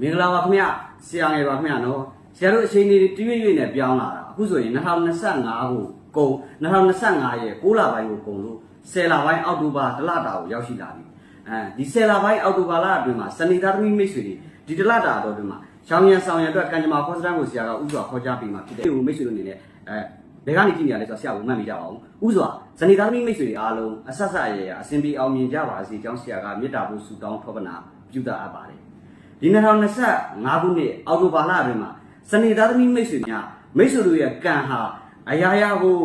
မင်္ဂလာပါခင်ဗျဆရာငယ်ပါခင်ဗျနော်ဆရာတို့အချိန်လေးတရွေ့ရွေ့နဲ့ပြောင်းလာတာအခုဆိုရင်2025ကိုကုန်2025ရဲ့6လပိုင်းကိုကုန်လို့10လပိုင်းအောက်တိုဘာတလတာကိုရောက်ရှိလာပြီအဲဒီ10လပိုင်းအောက်တိုဘာလအတွင်းမှာစနေသားသမီးမိတ်ဆွေတွေဒီတလတာတော့အတွင်းမှာရှောင်းရံဆောင်ရံအတွက်ကံကြမ္မာခေါ်စတန်းကိုဆရာကဥစွာခေါ်ကြားပေးမှာဖြစ်တယ်ဒီမိတ်ဆွေတို့အနေနဲ့အဲဘယ်ကနေကြည့်နေရလဲဆိုတော့ဆရာကမှတ်မိကြပါအောင်ဥစွာဇနီသားသမီးမိတ်ဆွေတွေအားလုံးအဆက်ဆက်ရရအစဉ်ပြေအောင်မြင်ကြပါစေကြောင်းဆရာကမေတ္တာပို့ဆုတောင်းထောပနာပြုတာအပ်ပါတယ် ဒီ2025ခုနှစ်အောက်တိုဘာလအတွင်းမှာစနေသားသမီးမိတ်ဆွေများမိတ်ဆွေတို့ရဲ့ကံဟာအရာရာကို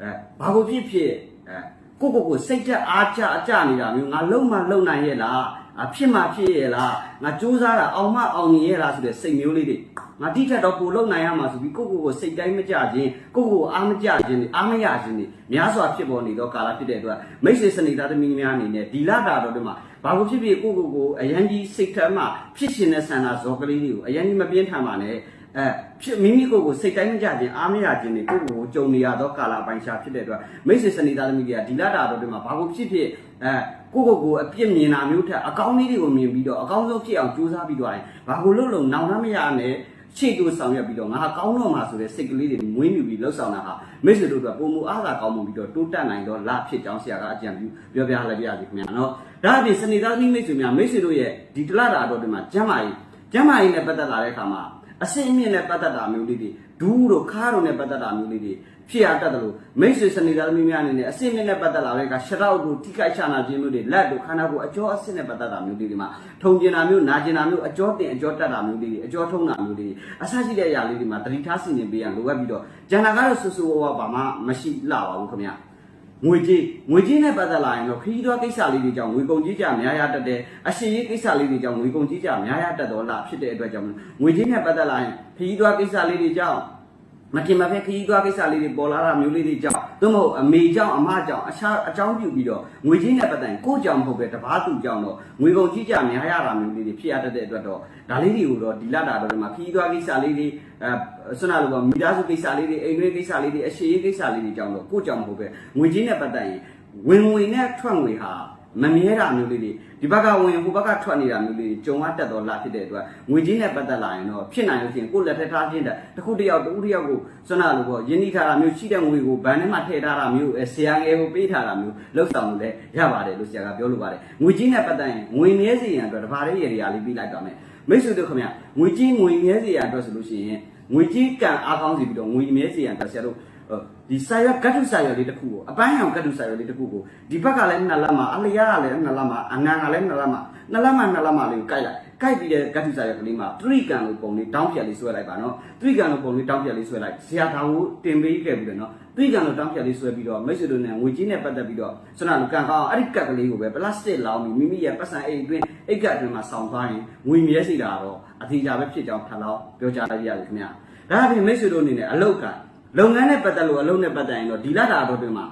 အဲဘာကိုဖြစ်ဖြစ်အဲကိုကိုကိုစိတ်သက်အားကြအကြနေတာမျိုးငါလုံမလုံနိုင်ရဲ့လားအဖြစ်မှဖြစ်ရဲ့လားငါစူးစမ်းတာအောင်မအောင်မြင်ရဲ့လားဆိုတဲ့စိတ်မျိုးလေးတွေငါတိထက်တော့ပိုလုံနိုင်ရမှာဆိုပြီးကိုကိုကိုစိတ်တိုင်းမကြခြင်းကိုကိုကိုအားမကြခြင်းအားမရခြင်းတွေများစွာဖြစ်ပေါ်နေတော့ကာလဖြစ်တဲ့အတွက်မိတ်ဆွေစနေသားသမီးများအနေနဲ့ဒီလတာတော့ဒီမှာ ဘာလို့ဖြစ်ဖြစ်ကိုကိုကိုအရန်ကြီးစိတ်ထမ်းမှဖြစ်ရှင်တဲ့ဆန္ဒဇော်ကလေးတွေကိုအရန်ကြီးမပြင်းထန်ပါနဲ့အဲဖြစ်မိမိကိုယ်ကိုစိတ်တိုင်းမကြခြင်းအားမရခြင်းတွေကိုကိုကိုကြုံနေရသောကာလပိုင်းခြားဖြစ်တဲ့အတွက်မိတ်ဆွေစနေသားသမီးတွေကဒီလတာတော့ဒီမှာဘာလို့ဖြစ်ဖြစ်အဲကိုကိုကိုအပြစ်မြင်တာမျိုးထက်အကောင်းလေးတွေကိုမြင်ပြီးတော့အကောင်းဆုံးဖြစ်အောင်ကြိုးစားပြီးတော့ရင်ဘာကိုလို့လို့နောင်တမရနဲ့ခြေတူဆောင်ရွက်ပြီးတော့ငါကောင်းတော့မှာဆိုတဲ့စိတ်ကလေးတွေ မွေးမြူပြီးလှုပ်ဆောင်တာဟာမိတ်ဆွေတို့ကပုံမူအားသာကောင်းမှုပြီးတော့တိုးတက်နိုင်တော့လဖြစ်ကြောင်းဆရာကအကြံပြုပြောပြလိုက်ပြရစီခင်ဗျာနော်ဒါအပြင်စနေသားသမီးမိတ်ဆွေများမိတ်ဆွေတို့ရဲ့ဒီတလတာတော့ဒီမှာကျမ်းမာရေးကျမ်းမာရေးနဲ့ပတ်သက်လာတဲ့အခါမှာအစင်အမြင့်နဲ့ပတ်သက်တာမျိုးလေးတွေဒူးတို့ခါတို့နဲ့ပတ်သက်တာမျိုးလေးတွေ ဖြစ်ရတတ်တယ်လို့မိတ်ဆွေစနေသားသမီးများအနေနဲ့အစင်မြင့်နဲ့ပတ်သက်လာတဲ့အခါရှရောက်တို့ထိခိုက်ချနာခြင်းမျိုးတွေလက်တို့ခန္ဓာကိုယ်အကျော်အဆင့်နဲ့ပတ်သက်တာမျိုးလေးတွေမှာထုံကျင်တာမျိုးနာကျင်တာမျိုးအကျော်တင်အကျော်တက်တာမျိုးလေးတွေအကျော်ထုံတာမျိုးလေးတွေအဆရှိတဲ့အရာလေးတွေမှာတတိထားဆင်ခြင်ပေးရလိုအပ်ပြီးတော့ကျန်တာကတော့ဆူဆူဝါဝါဘာမှမရှိလှပါဘူးခင်ဗျာငွေကြေးငွေကြေးနဲ့ပတ်သက်လာရင်တော့ခရီးသွားကိစ္စလေးတွေကြောင့်ငွေကုန်ကြေးကြများရတတ်တယ်အရှိရေးကိစ္စလေးတွေကြောင့်ငွေကုန်ကြေးကြများရတတ်တော့လားဖြစ်တဲ့အတွက်ကြောင့်ငွေကြေးနဲ့ပတ်သက်လာရင်ခရီးသွားကိစ္စလေးတွေကြောင့် မတင်မဖက်ခရီးသွားကိစ္စလေးတွေပေါ်လာတာမျိုးလေးတွေကြောင့်သို့မဟုတ်အမေကြောင့်အမကြောင့်အခြားအကြောင်းပြုပြီးတော့ငွေကြေးနဲ့ပတ်သက်ရင်ကိုယ့်ကြောင့်မဟုတ်ပဲတပားသူကြောင့်တော့ငွေကုန်ကြေးကြများရတာမျိုးလေးတွေဖြစ်ရတတ်တဲ့အတွက်တော့ဒါလေးတွေကိုတော့ဒီလတာတော့ဒီမှာခရီးသွားကိစ္စလေးတွေအဲဆွမ်းနာလိုပါမိသားစုကိစ္စလေးတွေအိမ်တွင်းကိစ္စလေးတွေအရှိရေးကိစ္စလေးတွေကြောင့်တော့ကိုယ့်ကြောင့်မဟုတ်ပဲငွေကြေးနဲ့ပတ်သက်ရင်ဝင်ငွေနဲ့ထွက်ငွေဟာမမြဲတာမျိုးလေးတွေ ဒီဘက်ကဝင်ဟိုဘက်ကထွက်နေတာမျိုးလေးတွေကြုံရတတ်တော့လာဖြစ်တဲ့အတွက်ငွေချင်းနဲ့ပတ်သက်လာရင်တော့ဖြစ်နိုင်လို့ရှိရင်ကိုယ်လက်ထက်ထားခြင်းတဲ့တစ်ခုတစ်ယောက်တစ်ဦးတစ်ယောက်ကိုစွမ်းနာလို့ပေါ့ယဉ်ဤထားတာမျိုးရှိတဲ့ငွေကိုဘဏ်ထဲမှာထည့်ထားတာမျိုးအဲဆရာငယ်ကိုပေးထားတာမျိုးလောက်ဆောင်လို့လည်းရပါတယ်လို့ဆရာကပြောလိုပါတယ်ငွေချင်းနဲ့ပတ်သက်ရင်ငွေမြဲစေရန်အတွက်တပါးလေးရေရာလေးပြီးလိုက်ပါမယ်မိတ်ဆွေတို့ခင်ဗျငွေကြီးငွေမြဲစေရန်အတွက်ဆိုလို့ရှိရင်ငွေကြီးကံအားကောင်းစီပြီးတော့ငွေမြဲစေရန်အတွက်ဆရာတို့ ဒီစာရွက်ကတ်ထုစာရွက်လေးတစ်ခုကိုအပန်းရောင်ကတ်ထုစာရွက်လေးတစ်ခုကိုဒီဘက်ကလည်းနှစ်လက်မှာအလျားကလည်းနှစ်လက်မှာအနံကလည်းနှစ်လက်မှာနှစ်လက်မှာနှစ်လက်မှာလေးကိုကိုက်လိုက်ကိုက်ပြီးတဲ့ကတ်ထုစာရွက်ကလေးမှာသရိကံလိုပုံလေးတောင်းပြက်လေးဆွဲလိုက်ပါနော်သရိကံလိုပုံလေးတောင်းပြက်လေးဆွဲလိုက်ဆရာတော်ကိုတင်ပေးခဲ့ပြီးတယ်နော်သရိကံလိုတောင်းပြက်လေးဆွဲပြီးတော့မိတ်ဆွေတို့နဲ့ငွေကြီးနဲ့ပတ်သက်ပြီးတော့ဆွမ်းနာလိုကံကောင်းအဲ့ဒီကတ်ကလေးကိုပဲပလတ်စတစ်လောင်းပြီးမိမိရဲ့ပတ်စံအိတ်အတွင်းအိတ်ကတ်အတွင်းမှာဆောင်းသွားရင်ငွေမြဲစီတာတော့အသေးချာပဲဖြစ်ကြောင်းထပ်လောက်ပြောကြားလိုက်ရပြီခင်ဗျာဒါအပြင်မိတ်ဆွေတို့အနေနဲ့အလောက်က လုပ်ငန်းနဲ့ပတ်သက်လို့အလုပ်နဲ့ပတ်သက်ရင်တော့ဒီလတာတော့တွင်မှာ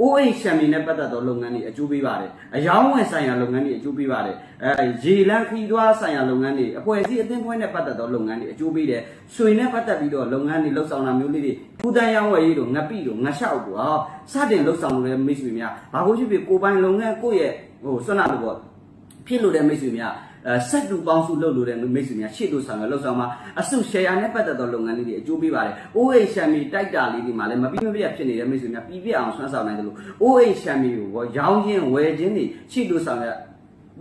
OH ရှမ်မီနဲ့ပတ်သက်သောလုပ်ငန်းတွေအကျိုးပေးပါတယ်။အယောင်းဝယ်ဆိုင်ရာလုပ်ငန်းတွေအကျိုးပေးပါတယ်။အဲရေလန်းခီးသွားဆိုင်ရာလုပ်ငန်းတွေအဖွဲ့အစည်းအသင်းဖွဲ့နဲ့ပတ်သက်သောလုပ်ငန်းတွေအကျိုးပေးတယ်။ဆွေနဲ့ပတ်သက်ပြီးတော့လုပ်ငန်းတွေလှုပ်ဆောင်တာမျိုးလေးတွေပူတန်ရောင်းဝယ်ရေးတို့ငပိတို့ငလျှောက်တို့ဟောစတင်လှုပ်ဆောင်လို့လည်းမိတ်ဆွေများဘာလို့ဖြစ်ဖြစ်ကိုပိုင်လုပ်ငန်းကိုယ့်ရဲ့ဟိုဆွမ်းနာလို့ပေါ့ဖြစ်လို့တဲ့မိတ်ဆွေများအဲ ဆက်တူပေါင်းစုလုပ်လို့တဲ့မိတ်ဆွေများရှေ့တို့ဆောင်ရလှုပ်ဆောင်မှာအစု share နဲ့ပတ်သက်သောလုပ်ငန်းလေးတွေအကျိုးပေးပါတယ်။ OH ရှမ်မီတိုက်တာလေးတွေမှာလည်းမပြီးမပြတ်ဖြစ်နေတဲ့မိတ်ဆွေများပြီးပြတ်အောင်ဆွမ်းဆောင်နိုင်တယ်လို့ OH ရှမ်မီကိုရောရောင်းခြင်းဝယ်ခြင်းတွေရှေ့တို့ဆောင်ရ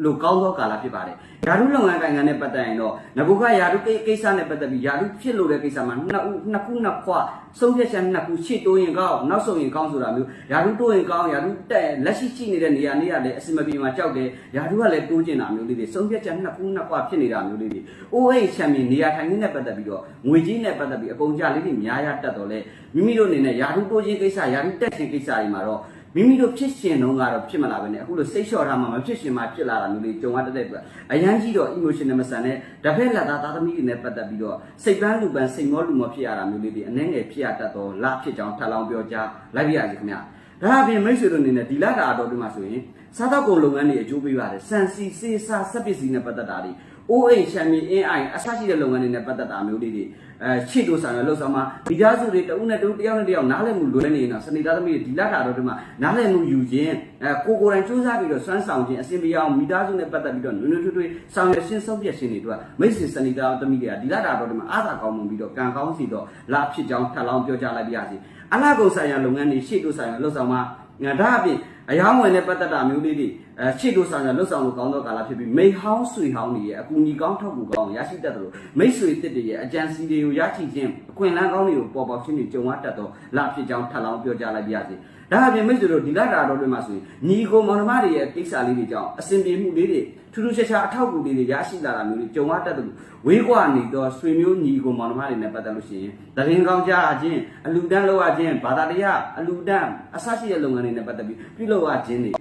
လို့ကောင်းသောကာလဖြစ်ပါတယ်။ယာရုလုပ်ငန်းကိုင်ငံနဲ့ပတ်သက်ရင်တော့ငကုကယာရုကိစ္စနဲ့ပတ်သက်ပြီးယာရုဖြစ်လို့တဲ့ကိစ္စမှာနှစ်ဦးနှစ်ခုနှစ်ခွဆုံးဖြတ်ချက်နှစ်ခုရှေ့တိုးရင်ကောင်းနောက်ဆုံးရင်ကောင်းဆိုတာမျိုးယာရုတိုးရင်ကောင်းယာရုတက်လက်ရှိရှိနေတဲ့နေရာနေရာလည်းအစမပြေမှာကြောက်တယ်ယာရုကလည်းတိုးကျင်တာမျိုးလေးတွေဆုံးဖြတ်ချက်နှစ်ခုနှစ်ခွဖြစ်နေတာမျိုးလေးတွေ OH ချန်ပီယံနေရာထိုင်ခင်းနဲ့ပတ်သက်ပြီးတော့ငွေကြီးနဲ့ပတ်သက်ပြီးအကုန်ကြလေးတွေများရတတ်တော့လေမိမိတို့အနေနဲ့ယာရုတိုးခြင်းကိစ္စယာရုတက်ခြင်းကိစ္စတွေမှာတော့ မိမိတို့ဖြစ်ရှင်တော့ကတော့ဖြစ်မလာပဲねအခုလိုစိတ်လျှော့ထားမှမဖြစ်ရှင်မှဖြစ်လာတာမျိုးလေးကြုံရတတ်တဲ့အတွက်အရန်ကြီးတော့ emotional မဆန်တဲ့တဖက်လက်သားသားသမီးတွေနဲ့ပတ်သက်ပြီးတော့စိတ်ပန်းလူပန်းစိတ်မောလူမောဖြစ်ရတာမျိုးလေးတွေအနှဲငယ်ဖြစ်ရတတ်တော့လဖြစ်ကြောင်းထပ်လောင်းပြောကြားလိုက်ပြရစီခင်ဗျာဒါအပြင်မိတ်ဆွေတို့အနေနဲ့ဒီလတာအတော်ဒီမှာဆိုရင်စားတော့ကုန်လုပ်ငန်းတွေအကျိုးပေးပါတယ်စံစီစေးစားစက်ပစ္စည်းနဲ့ပတ်သက်တာတွေ အိုးအိမ်ချမ်းမြေအင်းအိုင်အစရှိတဲ့လုပ်ငန်းတွေနဲ့ပတ်သက်တာမျိုးလေးတွေအဲရှေ့တို့ဆောင်ရလှုပ်ဆောင်မှာဒီသားစုတွေတဦးနဲ့တဦးတယောက်နဲ့တယောက်နားလည်မှုလွဲနေရင်တော့စနေသားသမီးတွေဒီလက်တာတော့ဒီမှာနားလည်မှုယူခြင်းအဲကိုကိုယ်တိုင်စူးစမ်းပြီးတော့စွမ်းဆောင်ခြင်းအစဉ်ပြေအောင်မိသားစုနဲ့ပတ်သက်ပြီးတော့နွေးနွေးထွေးထွေးဆောင်ရရှင်းဆုံးဖြတ်ခြင်းတွေတို့ကမိတ်ဆွေစနေသားသမီးတွေကဒီလက်တာတော့ဒီမှာအားသာကောင်းမှုပြီးတော့ကံကောင်းစီတော့လာဖြစ်ကြောင်းထပ်လောင်းပြောကြလိုက်ပါရစေအလားကုန်ဆိုင်ရာလုပ်ငန်းတွေရှေ့တို့ဆိုင်ရာလှုပ်ဆောင်မှာငါဒါအပြင်အယောင်းဝင်နဲ့ပတ်သက်တာမျိုးလေးတွေ အဲရှေ့တို့ဆောင်ရလှုပ်ဆောင်လို့ကောင်းတော့ကာလဖြစ်ပြီးမိဟောင်းဆွေဟောင်းတွေရဲ့အကူအညီကောင်းထောက်ကူကောင်းရရှိတတ်တယ်လို့မိတ်ဆွေတစ်တွေရဲ့အကြံစီတွေကိုရရှိခြင်းအခွင့်အလမ်းကောင်းတွေကိုပေါ်ပေါက်ခြင်းတွေကြုံရတတ်တော့လာဖြစ်ကြောင်းထပ်လောင်းပြောကြလိုက်ပါရစေဒါအပြင်မိတ်ဆွေတို့ဒီလတာတော်တွေမှာဆိုရင်ညီကိုမောင်နှမတွေရဲ့ကိစ္စလေးတွေကြောင့်အစဉ်ပြေမှုလေးတွေထူးထူးခြားခြားအထောက်အကူလေးတွေရရှိလာတာမျိုးတွေကြုံရတတ်တယ်လို့ဝေးကွာနေတော့ဆွေမျိုးညီကိုမောင်နှမတွေနဲ့ပတ်သက်လို့ရှိရင်တရင်ကောင်းကြခြင်းအလူတန်းလောက်ရခြင်းဘာသာတရားအလူတန်းအစရှိတဲ့လုပ်ငန်းတွေနဲ့ပတ်သက်ပြီးပြုလုပ်ရခြင်းတွေ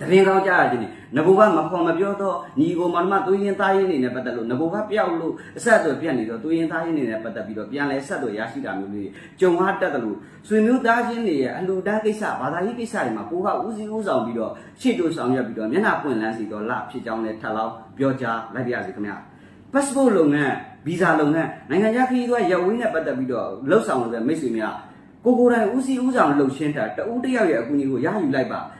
တရင်ကောင်းကြရခြင်းငဘိုကမဖော်မပြောတော့ညီကိုမမသွေးရင်သားရင်နေနဲ့ပတ်သက်လို့ငဘိုကပျောက်လို့အဆက်အသွယ်ပြတ်နေတော့သွေးရင်သားရင်နေနဲ့ပတ်သက်ပြီးတော့ပြန်လဲဆက်သွယ်ရရှိတာမျိုးလေးကြုံရတတ်တယ်လို့ဆွေမျိုးသားချင်းတွေရဲ့အလှူဒန်းကိစ္စဘာသာရေးကိစ္စတွေမှာကိုကဦးစီးဦးဆောင်ပြီးတော့ရှေ့တို့ဆောင်ရွက်ပြီးတော့မျက်နှာပွင့်လန်းစီတော့လဖြစ်ကြောင်းလဲထပ်လောင်းပြောကြားလိုက်ပါရစေခင်ဗျာ passport လုပ်ငန်းဗီဇာလုပ်ငန်းနိုင်ငံခြားခရီးသွားရပ်ဝေးနဲ့ပတ်သက်ပြီးတော့လှုပ်ဆောင်လို့ပဲမိတ်ဆွေများကိုကိုယ်တိုင်ဦးစီးဦးဆောင်လှုပ်ရှင်းတာတဦးတစ်ယောက်ရဲ့အကူအညီကိုရယူလိုက်ပါအဲ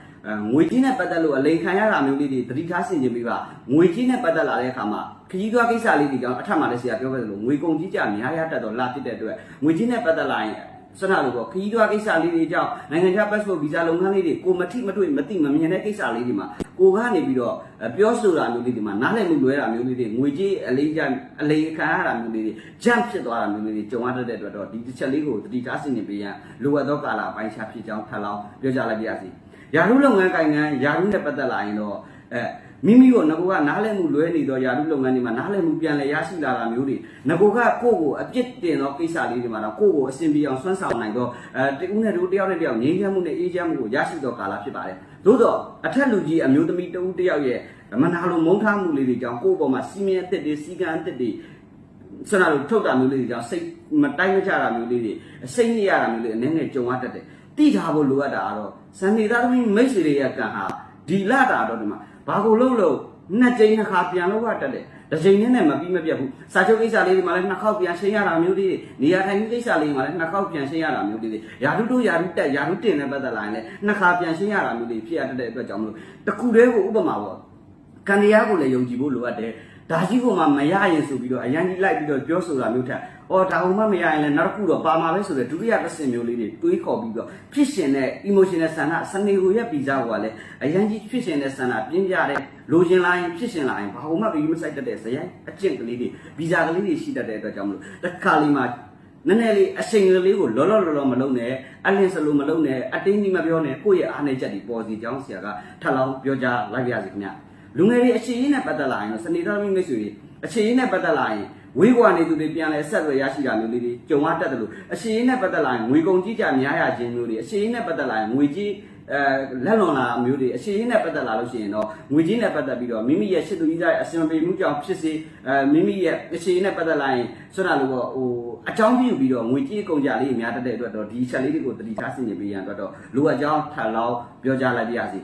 ငွေကြီးနဲ့ပတ်သက်လို့အလိန်ခံရတာမျိုးလေးတွေသတိထားဆင်ခြင်ပေးပါငွေကြီးနဲ့ပတ်သက်လာတဲ့အခါမှာခရီးသွားကိစ္စလေးတွေကြောင့်အထက်မှာလည်းဆရာပြောခဲ့သလိုငွေကုန်ကြီးကြများရတတ်တော့လာဖြစ်တဲ့အတွက်ငွေကြီးနဲ့ပတ်သက်လာရင်စနလို့ပေါ့ခရီးသွားကိစ္စလေးတွေကြောင့်နိုင်ငံခြား passport visa လုပ်ငန်းလေးတွေကိုမထိမတွေ့မသိမမြင်တဲ့ကိစ္စလေးတွေမှာကိုကနေပြီးတော့ပြောဆိုတာမျိုးလေးတွေမှာနားလည်မှုလွဲတာမျိုးလေးတွေငွေကြီးအလေးကြအလေးခံရတာမျိုးလေးတွေဂျန့်ဖြစ်သွားတာမျိုးလေးတွေကြုံရတတ်တဲ့အတွက်တော့ဒီတစ်ချက်လေးကိုတတိထားဆင်နေပေးရန်လိုအပ်သောကာလအပိုင်းခြားဖြစ်ကြောင်းထပ်လောင်းပြောကြလိုက်ပါရစေ ယာရုလုပ်ငန်းကိုင်ငန်းယာရုနဲ့ပတ်သက်လာရင်တော့အဲမိမိကိုငကိုကနားလည်မှုလွဲနေတော့ယာရုလုပ်ငန်းတွေမှာနားလည်မှုပြန်လည်ရရှိလာတာမျိုးတွေငကိုကကိုယ့်ကိုအပြစ်တင်သောကိစ္စလေးတွေမှာတော့ကိုယ့်ကိုအစဉ်ပြေအောင်ဆွမ်းဆောင်နိုင်တော့အဲတဦးနဲ့တူတယောက်နဲ့တယောက်ငြိမ်းချမ်းမှုနဲ့အေးချမ်းမှုကိုရရှိတော့ကာလဖြစ်ပါတယ်သို့တော့အထက်လူကြီးအမျိုးသမီးတဦးတယောက်ရဲ့မနာလိုမုန်းထားမှုလေးတွေကြောင့်ကိုယ့်ပေါ်မှာစီမင်းအသစ်တွေစီကံအသစ်တွေဆန္ဒလိုထုတ်တာမျိုးလေးတွေကြောင့်စိတ်မတိုင်းမချတာမျိုးလေးတွေစိတ်ညစ်ရတာမျိုးလေးအနေနဲ့ကြုံရတတ်တယ် တိထားဖို့လိုအပ်တာကတော့ဇန်နေသားသမီးမိတ်ဆွေတွေရဲ့ကံဟာဒီလတာတော့ဒီမှာဘာကိုလုံးလို့နှစ်ကြိမ်နှစ်ခါပြန်လို့ရတတ်တယ်တစ်ချိန်နဲ့မပြီးမပြတ်ဘူးစာချုပ်ကိစ္စလေးတွေမှာလည်းနှစ်ခေါက်ပြန်ရှင်းရတာမျိုးတွေနေရာထိုင်ကိစ္စလေးမှာလည်းနှစ်ခေါက်ပြန်ရှင်းရတာမျိုးတွေယာတုတို့ယာတုတက်ယာတုတင်နဲ့ပတ်သက်လာရင်လည်းနှစ်ခါပြန်ရှင်းရတာမျိုးတွေဖြစ်ရတဲ့အတွက်ကြောင့်မလို့တခုတည်းကိုဥပမာပေါ့ကံတရားကိုလည်းယုံကြည်ဖို့လိုအပ်တယ် ဒါကြီးကမှမရရင်ဆိုပြီးတော့အရန်ကြီးလိုက်ပြီးတော့ပြောဆိုတာမျိုးထက်အော်ဒါမှမရရင်လည်းနောက်တစ်ခုတော့ပါမှာပဲဆိုတဲ့ဒုတိယတစ်ဆင့်မျိုးလေးတွေတွေးခေါ်ပြီးတော့ဖြစ်ရှင်တဲ့ emotional ဆန္ဒစနေကိုရဲ့ဗီဇာကလည်းအရန်ကြီးဖြစ်ရှင်တဲ့ဆန္ဒပြင်းပြတဲ့လိုချင်လာရင်ဖြစ်ရှင်လာရင်ဘာမှမပြီးမဆိုင်တတ်တဲ့ဇယိုင်းအကျင့်ကလေးတွေဗီဇာကလေးတွေရှိတတ်တဲ့အတွက်ကြောင့်မလို့တစ်ခါလေးမှာနည်းနည်းလေးအချိန်ကလေးကိုလောလောလောလောမလုံးနဲ့အလင်းစလိုမလုံးနဲ့အတင်းကြီးမပြောနဲ့ကိုယ့်ရဲ့အားနေချက်တွေပေါ်စီကြောင်းဆရာကထပ်လောင်းပြောကြားလိုက်ပါရစေခင်ဗျ လူငယ်တွေအခြေရင်းနဲ့ပတ်သက်လာရင်တော့စနေတော်မိမိတ်ဆွေတွေအခြေရင်းနဲ့ပတ်သက်လာရင်ဝေးကွာနေသူတွေပြန်လဲဆက်သွယ်ရရှိတာမျိုးလေးတွေကြုံရတတ်တယ်လို့အရှိရင်းနဲ့ပတ်သက်လာရင်ငွေကုန်ကြီးကြများရခြင်းမျိုးတွေအရှိရင်းနဲ့ပတ်သက်လာရင်ငွေကြီးအဲလက်လွန်လာမျိုးတွေအရှိရင်းနဲ့ပတ်သက်လာလို့ရှိရင်တော့ငွေကြီးနဲ့ပတ်သက်ပြီးတော့မိမိရဲ့ရှစ်သူကြီးသားအစင်ပေမှုကြောင့်ဖြစ်စေအဲမိမိရဲ့အရှိရင်းနဲ့ပတ်သက်လာရင်ဆွမ်းလာလို့ပေါ့ဟိုအကြောင်းပြုပြီးတော့ငွေကြီးကုန်ကြလေးများတတ်တဲ့အတွက်တော့ဒီချက်လေးတွေကိုတတိထားဆင်ခြင်ပေးရန်အတွက်တော့လိုအပ်ကြောင်းထပ်လောင်းပြောကြလိုက်ပါရစေအဲ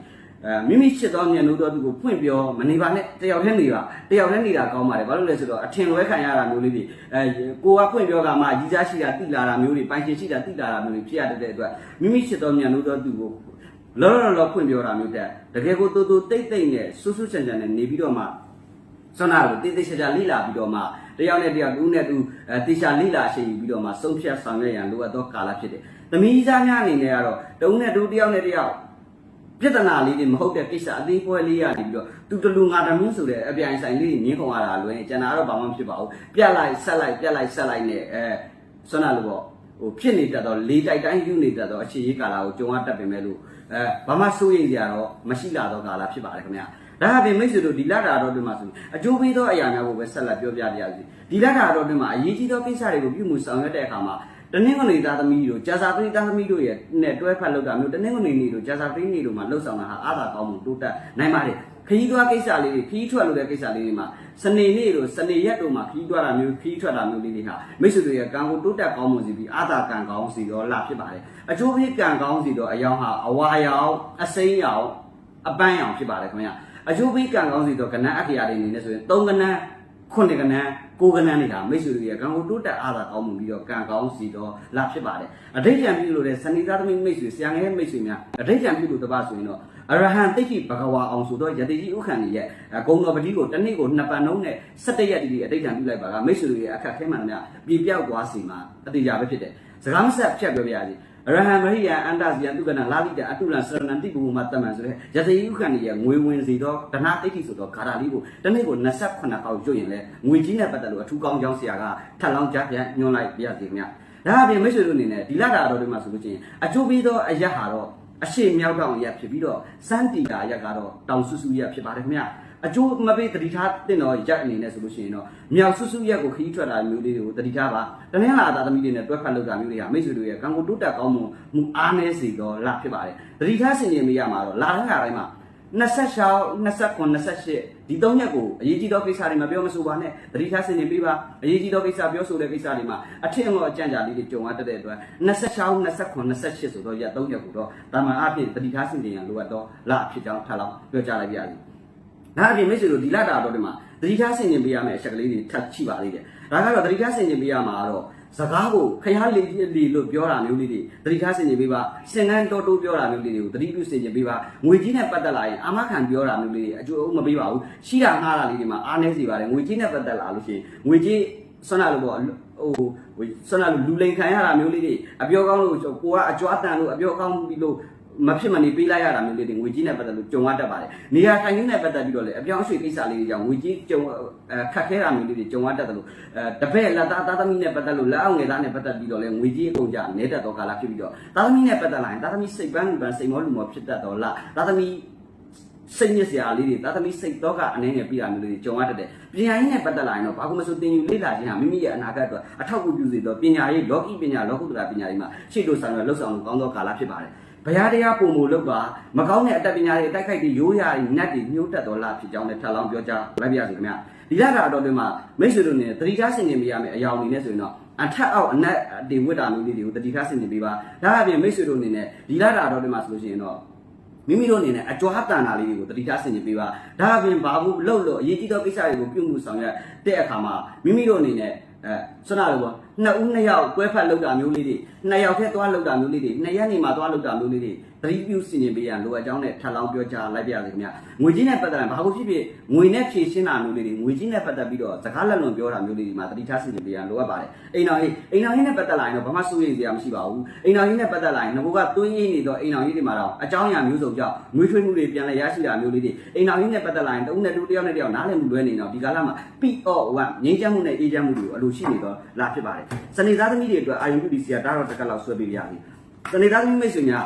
မိမိချစ်သောမျက်နှာတော်သူကိုဖွင့်ပြောမနေပါနဲ့တယောက်တည်းနေပါတယောက်တည်းနေတာကောင်းပါတယ်ဘာလို့လဲဆိုတော့အထင်လွဲခံရတာမျိုးလေးတွေအဲကိုကဖွင့်ပြောကမှကြီးစားရှိတာတိလာတာမျိုးတွေပိုင်ရှင်ရှိတာတိလာတာမျိုးတွေဖြစ်ရတဲ့အတွက်မိမိချစ်သောမျက်နှာတော်သူကိုလောလောလောဖွင့်ပြောတာမျိုးတဲ့တကယ်ကိုတူတူတိတ်တိတ်နဲ့ဆူးဆူးချန်ချန်နဲ့နေပြီးတော့မှဆွမ်းနာကိုတိတ်တိတ်ချာချာလိလာပြီးတော့မှတယောက်နဲ့တယောက်တူနဲ့တူအဲတေချာလိလာရှိပြီးတော့မှဆုံးဖြတ်ဆောင်ရွက်ရန်လိုအပ်သောကာလဖြစ်တယ်။သမီးသားများအနေနဲ့ကတော့တူနဲ့တူတယောက်နဲ့တယောက် ပြဿနာလေးတွေမဟုတ်တဲ့ကိစ္စအသေးပွဲလေးရနေပြီးတော့သူတလူငါတမင်းဆိုတဲ့အပြိုင်ဆိုင်လေးတွေမြင်းခုံရတာလွယ်ကျန်တာတော့ဘာမှမဖြစ်ပါဘူးပြက်လိုက်ဆက်လိုက်ပြက်လိုက်ဆက်လိုက်နဲ့အဲဆွမ်းနာလို့ပေါ့ဟိုဖြစ်နေတတ်တော့လေးတိုက်တိုင်းယူနေတတ်တော့အခြေရေးကာလကိုကြုံရတတ်ပင်မဲ့လို့အဲဘာမှစိုးရိမ်စရာတော့မရှိလာတော့ကာလဖြစ်ပါတယ်ခင်ဗျာဒါအပြင်မိတ်ဆွေတို့ဒီလက်တာတော်တွေမှာဆိုအကျိုးပေးသောအရာများကိုပဲဆက်လက်ပြောပြပြရစီဒီလက်တာတော်တွေမှာအရေးကြီးသောကိစ္စတွေကိုပြုမှုဆောင်ရွက်တဲ့အခါမှာ တနင်္ဂနွေသားသမီးတို့ကြာစာပရိသားသမီးတို့ရဲ့နဲ့တွဲဖက်လောက်တာမျိုးတနင်္ဂနွေနေ့တို့ကြာစာပရိနေ့တို့မှာလှုပ်ဆောင်တာဟာအားသာကောင်းမှုတိုးတက်နိုင်ပါတယ်ခရီးသွားကိစ္စလေးတွေခရီးထွက်လို့တဲ့ကိစ္စလေးတွေမှာစနေနေ့တို့စနေရက်တို့မှာခရီးသွားတာမျိုးခရီးထွက်တာမျိုးလေးတွေဟာမိတ်ဆွေတို့ရဲ့ကံကိုတိုးတက်ကောင်းမှုစီပြီးအားသာကံကောင်းစီတော့လာဖြစ်ပါတယ်အကျိုးပေးကံကောင်းစီတော့အယောင်ဟာအဝါရောင်အစိမ်းရောင်အပန်းရောင်ဖြစ်ပါတယ်ခင်ဗျာအကျိုးပေးကံကောင်းစီတော့ကဏ္ဍအတ္တရာတွေအနေနဲ့ဆိုရင်၃ကဏ္ဍခုနှစ်ကဏ္ဍ ကိုကဏ္ဍနေတာမိတ်ဆွေတွေရဲ့ကံကိုတိုးတက်အားသာကောင်းမှုပြီးတော့ကံကောင်းစီတော့လာဖြစ်ပါတယ်အဋိဋ္ဌံပြုလို့တဲ့စဏိသားသမီးမိတ်ဆွေဆရာငယ်မိတ်ဆွေများအဋိဋ္ဌံပြုလို့တပတ်ဆိုရင်တော့အရဟံတိဋ္ဌိဘဂဝါအောင်ဆိုတော့ယတိကြီးဥက္ကံကြီးရဲ့ဂုံတော်ပတိကိုတစ်နေ့ကိုနှစ်ပတ်လုံးနဲ့17ရက်တိတိအဋိဋ္ဌံပြုလိုက်ပါကမိတ်ဆွေတွေရဲ့အခက်ခဲမှန်များပြေပြောက်သွားစီမှာအတိအကျပဲဖြစ်တယ်စကားမဆက်ဖြတ်ပြောပြရစီအ ရဟံမရိယအန္တဇယတုကနာလာလိတအတုလံစရဏတိဘူမတမန်ဆိုတဲ့ယတိဥက္ကဏီရဲ့ငွေဝင်စီတော့ဒနာတိဋ္ဌိဆိုတော့ဂါရလေးကိုတစ်နေ့ကို28ခေါက်ကျွတ်ရင်လဲငွေကြီးနဲ့ပတ်သက်လို့အထူးကောင်းကြောင်းဆရာကထပ်လောင်းကြပြန်ညွှန်လိုက်ပြရစီခင်ဗျဒါအပြင်မိတ်ဆွေတို့အနေနဲ့ဒီလတာတော်တွေမှာဆိုလို့ချင်းအကျိုးပေးသောအရက်ဟာတော့အရှိမြောက်တောင်ရက်ဖြစ်ပြီးတော့စန်းတီတာရက်ကတော့တောင်ဆူဆူရက်ဖြစ်ပါတယ်ခင်ဗျ အကျိုးမပေးတတိထားတင်တော့ရက်အနေနဲ့ဆိုလို့ရှိရင်တော့မြောက်ဆူဆူရက်ကိုခရီးထွက်တာမျိုးလေးတွေကိုတတိထားပါတနင်္လာသားသမီးတွေနဲ့တွဲဖက်လုပ်တာမျိုးတွေဟာမိတ်ဆွေတို့ရဲ့ကံကိုတိုးတက်ကောင်းမှုမူအားနည်းစေတော့လဖြစ်ပါတယ်တတိထားဆင်ခြင်မိရမှာတော့လာတဲ့ခါတိုင်းမှာ26 29 28ဒီ၃ရက်ကိုအရေးကြီးသောကိစ္စတွေမပြောမဆိုပါနဲ့တတိထားဆင်ခြင်ပေးပါအရေးကြီးသောကိစ္စပြောဆိုတဲ့ကိစ္စတွေမှာအထင်တော့အကြံကြာလေးတွေကြုံရတတ်တဲ့အတွက်26 29 28ဆိုတော့ရက်၃ရက်ကိုတော့တာမန်အဖြစ်တတိထားဆင်ခြင်ရလိုအပ်တော့လဖြစ်ကြောင်းထပ်လောင်းပြောကြလိုက်ပါရစေ ဒါအပြင်မိတ်ဆွေတို့ဒီလတာတော့ဒီမှာတတိထားဆင်ခြင်ပေးရမယ့်အချက်ကလေးတွေထပ်ချိပါသေးတယ်ဒါကတော့တတိထားဆင်ခြင်ပေးရမှာတော့စကားကိုခရလေးလေးလို့ပြောတာမျိုးလေးတွေတတိထားဆင်ခြင်ပေးပါစင်ကန်းတော်တိုးပြောတာမျိုးလေးတွေကိုတတိပြုဆင်ခြင်ပေးပါငွေကြီးနဲ့ပတ်သက်လာရင်အာမခံပြောတာမျိုးလေးတွေအကျိုးမပေးပါဘူးရှိတာငှားတာလေးတွေမှာအားနည်းစေပါတယ်ငွေကြီးနဲ့ပတ်သက်လာလို့ရှိရင်ငွေကြီးဆွမ်းလာလို့ပေါ့ဟိုဆွမ်းလာလို့လူလိန်ခံရတာမျိုးလေးတွေအပြောကောင်းလို့ကိုကအကြွားတန်လို့အပြောကောင်းပြီးလို့ မဖြစ်မနေပေးလိုက်ရတာမျိုးလေးတွေငွေကြီးနဲ့ပတ်သက်လို့ကြုံရတတ်ပါတယ်။နေရာထိုင်ခင်းနဲ့ပတ်သက်ပြီးတော့လေအပြောင်းအရွှေ့ကိစ္စလေးတွေကြောင့်ငွေကြီးကြုံအဲခက်ခဲတာမျိုးလေးတွေကြုံရတတ်တယ်လို့အဲတပည့်လက်သားသားသမီးနဲ့ပတ်သက်လို့လက်အောင်ငယ်သားနဲ့ပတ်သက်ပြီးတော့လေငွေကြီးအကုန်ကြနေတတ်တော့ကာလဖြစ်ပြီးတော့သားသမီးနဲ့ပတ်သက်လာရင်သားသမီးစိတ်ပန်းလူပန်းစိတ်မောလူမောဖြစ်တတ်တော့လားသားသမီးစိတ်ညစ်စရာလေးတွေသားသမီးစိတ်တော့ကအနှဲငယ်ပြတာမျိုးလေးတွေကြုံရတတ်တယ်ပညာရေးနဲ့ပတ်သက်လာရင်တော့ဘာလို့မဆိုသင်ယူလေ့လာခြင်းဟာမိမိရဲ့အနာဂတ်အတွက်အထောက်အကူပြုစေတော့ပညာရေးလောကီပညာလောကုတ္တရာပညာရေးမှာရှေ့လို့ဆောင်ရလှုပ်ဆောင်လို့ကောင်းသောကာလဖြစ်ပါတယ် ဘုရားတရားပုံမူလောက်ပါမကောင်းတဲ့အတ္တပညာတွေတိုက်ခိုက်ပြီးရိုးရာတွေနတ်တွေညှိုးတက်တော်လာဖြစ်ကြောင်းလည်းထပ်လောင်းပြောကြားလိုက်ပါရစေခင်ဗျဒီလတာတော်တွေမှာမိတ်ဆွေတို့နဲ့တတိကားဆင်နေမိရမယ်အယောင်အနေနဲ့ဆိုရင်တော့အထက်အောက်အနက်တွေဝတ်တာမျိုးလေးတွေကိုတတိကားဆင်နေပေးပါဒါအပြင်မိတ်ဆွေတို့အနေနဲ့ဒီလတာတော်တွေမှာဆိုလို့ရှိရင်တော့မိမိတို့အနေနဲ့အကြွားတန်တာလေးတွေကိုတတိထားဆင်ခြင်ပေးပါဒါအပြင်ဘာဘူးလှုပ်လို့အရေးကြီးသောကိစ္စတွေကိုပြုမှုဆောင်ရွက်တဲ့အခါမှာမိမိတို့အနေနဲ့အဲဆွမ်းနာလို့ပေါ့ နှစ်ဦးနှစ်ယောက်ကွဲဖက်လောက်တာမျိုးလေးတွေနှစ်ယောက်ထဲသွားလောက်တာမျိုးလေးတွေနှစ်ရက်နေမှာသွားလောက်တာမျိုးလေးတွေသတိပြုဆင်ခြင်ပေးရလိုအပ်ကြောင်းနဲ့ထပ်လောင်းပြောကြားလိုက်ပြရစေခင်ဗျငွေကြီးနဲ့ပတ်သက်ရင်ဘာလို့ဖြစ်ဖြစ်ငွေနဲ့ဖြည့်ရှင်းတာမျိုးလေးတွေငွေကြီးနဲ့ပတ်သက်ပြီးတော့စကားလက်လွန်ပြောတာမျိုးလေးတွေမှာသတိထားဆင်ခြင်ပေးရလိုအပ်ပါတယ်အိမ်တော်ကြီးအိမ်တော်ကြီးနဲ့ပတ်သက်လာရင်တော့ဘာမှစိုးရိမ်စရာမရှိပါဘူးအိမ်တော်ကြီးနဲ့ပတ်သက်လာရင်ငဘကသွင်းရင်းနေတော့အိမ်တော်ကြီးတွေမှာတော့အကြောင်းအရာမျိုးစုံကြောင့်ငွေထွေးမှုတွေပြန်လဲရရှိတာမျိုးလေးတွေအိမ်တော်ကြီးနဲ့ပတ်သက်လာရင်တဦးနဲ့တူတယောက်နဲ့တယောက်နားလည်မှုလွဲနေတော့ဒီကာလမှာ PO1 ငြိမ်းချမ်းမှုနဲ့အေးချမ်းမှုတွေကိုအလိုရှိနေတော့လာဖြစ်ပါတယ်စနေသားသမီးတွေအတွက်အာယုန်ပြုဒီစီကတားတော့တစ်ခါလောက်ဆွဲပေးရပြီစနေသားသမီးမိတ်ဆွေများ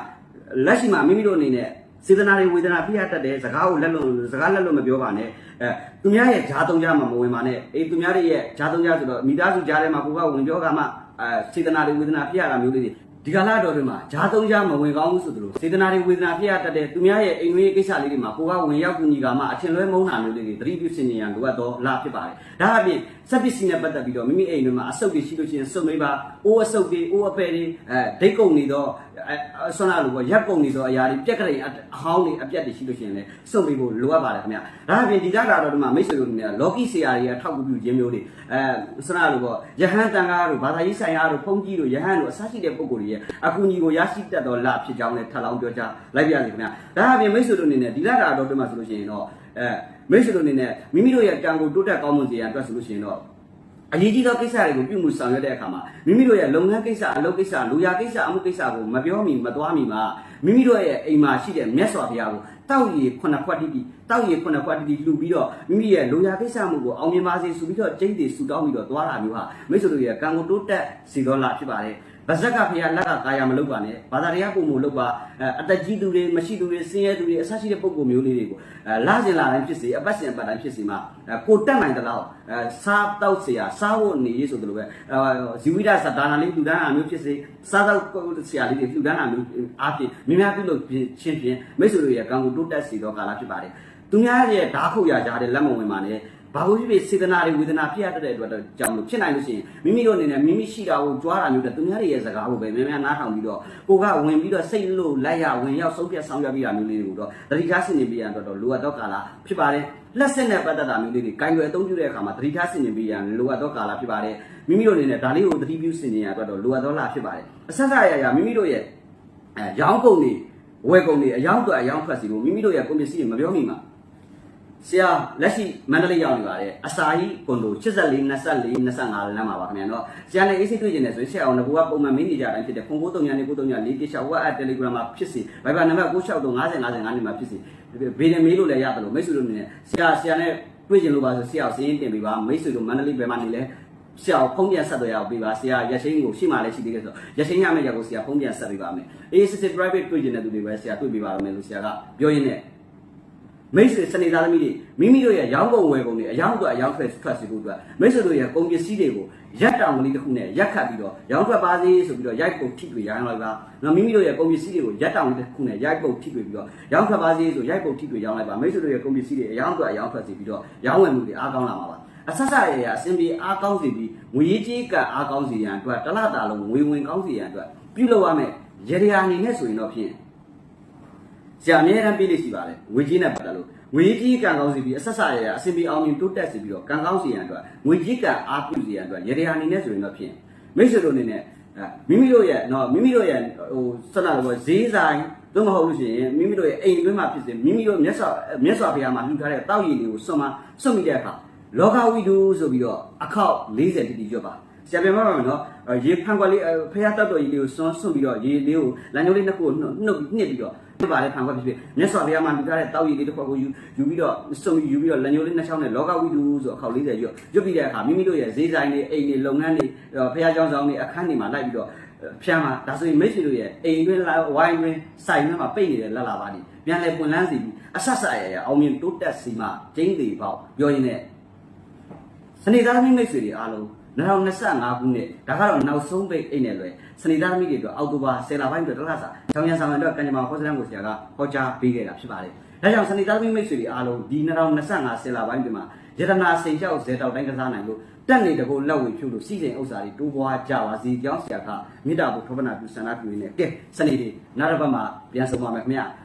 လက်ရှိမှာမိမိတို့အနေနဲ့စေတနာတွေဝေဒနာဖိရတတ်တဲ့စကားကိုလက်လွန်စကားလက်လွန်မပြောပါနဲ့အဲသူများရဲ့ဂျားတုံးကြမှာမဝင်ပါနဲ့အေးသူများတွေရဲ့ဂျားတုံးကြဆိုတော့မိသားစုဂျားထဲမှာကိုကဝင်ပြောကမှအဲစေတနာတွေဝေဒနာဖိရတာမျိုးလေးတွေဒီကလာတော်တွေမှာဂျားတုံးကြမဝင်ကောင်းဘူးဆိုသလိုစေတနာတွေဝေဒနာဖိရတတ်တဲ့သူများရဲ့အိမ်တွင်းကိစ္စလေးတွေမှာကိုကဝင်ရောက်ကူညီကမှအထင်လွဲမုန်းတာမျိုးလေးတွေသတိပြုစင်ကြရန်လိုအပ်တော့လာဖြစ်ပါတယ်ဒါအပြင် စက်ပစ္စည်းနဲ့ပတ်သက်ပြီးတော့မိမိအိမ်တွေမှာအဆုတ်တွေရှိလို့ရှိရင်စုံမေးပါအိုးအဆုတ်တွေအိုးအပယ်တွေအဲဒိတ်ကုန်နေတော့အဲဆွမ်းလာလို့ပေါ့ရက်ကုန်နေတော့အရာတွေပြက်ကလေးအဟောင်းတွေအပြက်တွေရှိလို့ရှိရင်လည်းစုံမေးဖို့လိုအပ်ပါတယ်ခင်ဗျာဒါအပြင်ဒီကတာတော်တွေမှာမိတ်ဆွေတို့တွေကလော်ကီဆရာတွေကထောက်ကူပြုခြင်းမျိုးတွေအဲဆွမ်းလာလို့ပေါ့ယဟန်တန်ကားတို့ဘာသာရေးဆိုင်ရာတို့ဖုန်ကြီးတို့ယဟန်တို့အစရှိတဲ့ပုံကိုယ်တွေရဲ့အကူအညီကိုရရှိတတ်တော့လာဖြစ်ကြောင်းလည်းထပ်လောင်းပြောကြားလိုက်ပြရစီခင်ဗျာဒါအပြင်မိတ်ဆွေတို့အနေနဲ့ဒီလတာတော်တွေမှာဆိုလို့ရှိရင်တော့အဲ မိတ်ဆွေတို့အနေနဲ့မိမိတို့ရဲ့ကံကိုတိုးတက်ကောင်းမွန်စေရန်အတွက်ဆိုလို့ရှိရင်တော့အရေးကြီးသောကိစ္စတွေကိုပြုမှုဆောင်ရွက်တဲ့အခါမှာမိမိတို့ရဲ့လုပ်ငန်းကိစ္စအလုပ်ကိစ္စလူရကိစ္စအမှုကိစ္စကိုမပြောမီမသွားမီမှာမိမိတို့ရဲ့အိမ်မှာရှိတဲ့မြတ်စွာဘုရားကိုတောက်ရီခုနှစ်ခွက်တိတိတောက်ရီခုနှစ်ခွက်တိတိလှူပြီးတော့မိမိရဲ့လူရကိစ္စမှုကိုအောင်မြင်ပါစေဆိုပြီးတော့ကျိတ်တွေဆူတောင်းပြီးတော့သွားတာမျိုးဟာမိတ်ဆွေတို့ရဲ့ကံကိုတိုးတက်စီတော်လာဖြစ်ပါတယ် ဗဇက်ကဖရာလက်ကကာယမလုပ်ပါနဲ့ဘာသာတရားပုံမလုပ်ပါအတက်ကြီးသူတွေမရှိသူတွေဆင်းရဲသူတွေအဆရှိတဲ့ပုံကိုမျိုးလေးတွေကိုအဲလာစင်လာတိုင်းဖြစ်စေအပတ်စင်အပတ်တိုင်းဖြစ်စေမှာကိုတက်နိုင်တဲ့လောက်အဲစားတော့เสียစားဖို့နေရေးဆိုသလိုပဲဇီဝိဒသဒါနာလေးလှူဒန်းအားမျိုးဖြစ်စေစားတော့ဆရာလေးတွေလှူဒန်းအားမျိုးအားဖြင့်မြများပြုလို့ချင်းဖြင့်မိတ်ဆွေတို့ရဲ့ကံကိုတိုးတက်စေတော့ကာလဖြစ်ပါတယ်သူများရဲ့ဓာခုတ်ရကြတဲ့လက်မဝင်ပါနဲ့ ဘာလို့ဖြစ်ဖြစ်စေတနာတွေဝေဒနာဖြစ်ရတဲ့အတွက်တော့ကြောင့်လို့ဖြစ်နိုင်လို့ရှိရင်မိမိတို့အနေနဲ့မိမိရှိတာကိုကြွားတာမျိုးတဲ့သူများတွေရဲ့စကားကိုပဲများများနားထောင်ပြီးတော့ကိုကဝင်ပြီးတော့စိတ်လို့လိုက်ရဝင်ရောက်ဆုံးဖြတ်ဆောင်ရွက်ပြီးတာမျိုးလေးတွေကိုတော့တတိထားဆင်နေပြရတော့လိုအပ်တော့ကာလဖြစ်ပါတယ်လက်စစ်နဲ့ပတ်သက်တာမျိုးလေးတွေကိုင်ွယ်အသုံးပြုတဲ့အခါမှာတတိထားဆင်နေပြရလိုအပ်တော့ကာလဖြစ်ပါတယ်မိမိတို့အနေနဲ့ဒါလေးကိုတတိပြုဆင်နေရတော့လိုအပ်တော့လာဖြစ်ပါတယ်အဆက်ဆက်ရရမိမိတို့ရဲ့အဲရောင်းကုန်တွေဝယ်ကုန်တွေအယောင်းတော့အယောင်းဖက်စီလို့မိမိတို့ရဲ့ကွန်ပစ္စည်းတွေမပြောမိမှာ ဆရာလက်ရှိမန္တလေးရောက်နေပါတယ်အစာကြီးကွန်ဒို84 24 25လမ်းမှာပါခင်ဗျာနော်ဆရာနဲ့အေးစိတ်တွေ့ကျင်တယ်ဆိုရင်ဆရာအောင်ငကူကပုံမှန်မင်းနေကြတိုင်းဖြစ်တယ်ခွန်ကို3ညနေ9 3ည4ကိချ WhatsApp Telegram မှာဖြစ်စီဗိုင်ဘာနံပါတ်963 50 55နေမှာဖြစ်စီဘေးနဲ့မေးလို့လည်းရတယ်လို့မိတ်ဆွေတို့နေနဲ့ဆရာဆရာနဲ့တွေ့ကျင်လို့ပါဆိုဆရာကိုစင်းတင်ပေးပါမိတ်ဆွေတို့မန္တလေးဘယ်မှာနေလဲဆရာကိုဖုန်းပြန်ဆက်တော့ရအောင်ပေးပါဆရာရရှိန်ကိုရှိမှလည်းရှိသေးတယ်ဆိုရရှိန်ရမယ့်ရက်ကိုဆရာဖုန်းပြန်ဆက်ပေးပါမယ်အေးစစ်စစ် private တွေ့ကျင်တဲ့သူတွေပဲဆရာတွေ့ပေးပါမယ်လို့ဆရာကပြောရင်းနဲ့ မိတ်ဆွေစနေသားသမီးတွေမိမိတို့ရဲ့ရောင်းကုန်ဝယ်ကုန်တွေအယောင်းအတွက်အယောင်းထွက်ထွက်စီဖို့အတွက်မိတ်ဆွေတို့ရဲ့ကုန်ပစ္စည်းတွေကိုရက်တောင်ကလေးတစ်ခုနဲ့ရက်ခတ်ပြီးတော့ရောင်းထွက်ပါစေဆိုပြီးတော့ရိုက်ပုတ်ထိတွေရောင်းလိုက်ပါနော်မိမိတို့ရဲ့ကုန်ပစ္စည်းတွေကိုရက်တောင်တစ်ခုနဲ့ရိုက်ပုတ်ထိတွေပြီးတော့ရောင်းထွက်ပါစေဆိုရိုက်ပုတ်ထိတွေရောင်းလိုက်ပါမိတ်ဆွေတို့ရဲ့ကုန်ပစ္စည်းတွေအယောင်းအတွက်အယောင်းထွက်စီပြီးတော့ရောင်းဝယ်မှုတွေအားကောင်းလာမှာပါအဆက်ဆက်ရရအစင်ပြေအားကောင်းစီပြီးငွေကြီးကအားကောင်းစီရန်အတွက်တစ်လတာလုံးငွေဝင်ကောင်းစီရန်အတွက်ပြုလုပ်ရမယ်ရေရာအနေနဲ့ဆိုရင်တော့ဖြင့် ဆရာအမြဲတမ်းပြေးလိရှိပါတယ်ငွေကြီးနဲ့ပတ်သက်လို့ငွေကြီးကံကောင်းစီပြီးအဆက်ဆက်ရရအစင်ပြေအောင်မြင်တိုးတက်စီပြီးတော့ကံကောင်းစီရန်အတွက်ငွေကြီးကံအားပြုစီရန်အတွက်ရေရာအနေနဲ့ဆိုရင်တော့ဖြင့်မိတ်ဆွေတို့အနေနဲ့အဲမိမိတို့ရဲ့နော်မိမိတို့ရဲ့ဟိုစနတော့ဈေးဆိုင်သို့မဟုတ်လို့ရှိရင်မိမိတို့ရဲ့အိမ်တွင်းမှာဖြစ်စေမိမိတို့မျက်စောမျက်စောဖျားမှာလှူထားတဲ့တောက်ရည်တွေကိုစွန့်မစွန့်မိတဲ့အခါလောကဝိတုဆိုပြီးတော့အခောက်40တိတိရွတ်ပါဆရာပြန်ပါမယ်နော်ရေဖန်ခွက်လေးဖះတောက်တော်ကြီးလေးကိုစွန့်စွန့်ပြီးတော့ရေလေးကိုလမ်းကြောလေးနှစ်ခုကိုနှုတ်နှုတ်နှစ်ပြီးတော့ ဖြစ်ပါလေဖန်ခွက်ဖြစ်ဖြစ်မြတ်စွာဘုရားမှာလူသားတဲ့တောက်ရည်လေးတစ်ခွက်ကိုယူယူပြီးတော့စုံယူပြီးတော့လက်ညှိုးလေးနှစ်ချောင်းနဲ့လောကဝိတုဆိုအခေါက်40ရွတ်ရွတ်ပြီးတဲ့အခါမိမိတို့ရဲ့ဈေးဆိုင်တွေအိမ်တွေလုပ်ငန်းတွေဘုရားကျောင်းဆောင်တွေအခန်းတွေမှာလိုက်ပြီးတော့ဖျမ်းမှာဒါဆိုရင်မိတ်ဆွေတို့ရဲ့အိမ်တွင်းဝိုင်းတွင်းဆိုင်ထဲမှာပိတ်နေတဲ့လက်လာပါလိပြန်လဲပွင့်လန်းစီပြီးအဆက်ဆက်ရရအောင်မြင်တိုးတက်စီမှာကျင်းသေးပေါ့ပြောရင်းနဲ့စနေသားမိတ်ဆွေတွေအားလုံး 2025ခုနှစ်ဒါကတော့နောက်ဆုံးပိတ်အိတ်နဲ့လွယ်စနေသားသမီးတွေအတွက်အောက်တိုဘာ10လပိုင်းအတွက်တစ်လစာချောင်းရံဆောင်အတွက်ကံကြမ္မာဟောစတန်ကိုဆရာကဟောကြားပေးခဲ့တာဖြစ်ပါတယ်။ဒါကြောင့်စနေသားသမီးမိတ်ဆွေတွေအားလုံးဒီ2025 10လပိုင်းတွေမှာယတနာစိန်လျှောက်ဇေတောက်တိုင်းကစားနိုင်လို့တက်နေတကောလက်ဝေဖြုတ်လို့စီစဉ်ဥစ္စာတွေတိုးပွားကြပါစေကြောင်းဆရာကမေတ္တာဘုထောပနာပြုဆန္ဒပြုနေတယ်။ကဲစနေတွေနောက်တစ်ပတ်မှာပြန်ဆုံပါမယ်ခင်ဗျာ။